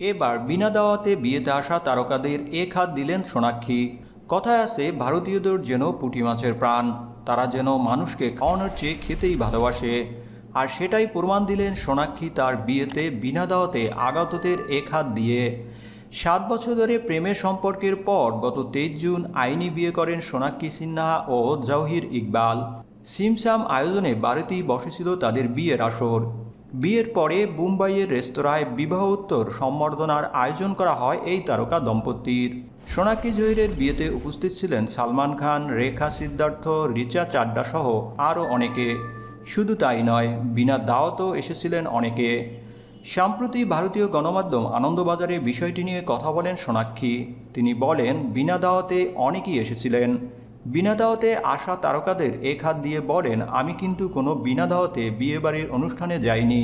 এবার বিনা দাওয়াতে বিয়েতে আসা তারকাদের এক হাত দিলেন সোনাক্ষী। কথায় আছে, ভারতীয়দের যেন পুঁটি মাছের প্রাণ, তারা যেন মানুষকে খাওয়ানোর চেয়ে খেতেই ভালোবাসে। আর সেটাই প্রমাণ দিলেন সোনাক্ষী তার বিয়েতে বিনা দাওয়াতে আগতদের এক হাত দিয়ে। সাত বছর ধরে প্রেমের সম্পর্কের পর গত তেইশ জুন আইনি বিয়ে করেন সোনাক্ষী সিনহা ও জহির ইকবাল। সিমসাম আয়োজনে বাড়িতেই বসেছিল তাদের বিয়ের আসর। বিয়ের পরে মুম্বাইয়ের রেস্তোরাঁয় বিবাহোত্তর সম্বর্ধনার আয়োজন করা হয় এই তারকা দম্পতির। সোনাক্ষী জহিরের বিয়েতে উপস্থিত ছিলেন সালমান খান, রেখা সিদ্ধার্থ, রিচা চাড্ডা সহ আরও অনেকে। শুধু তাই নয়, বিনা দাওয়াতও এসেছিলেন অনেকে। সম্প্রতি ভারতীয় গণমাধ্যম আনন্দবাজারে বিষয়টি নিয়ে কথা বলেন সোনাক্ষী। তিনি বলেন, বিনা দাওয়াতে অনেকেই এসেছিলেন। বিনা দাওয়াতে আসা তারকাদের এক হাত দিয়ে বলেন, আমি কিন্তু কোনো বিনা দাওয়াতে বিয়েবাড়ির অনুষ্ঠানে যাইনি।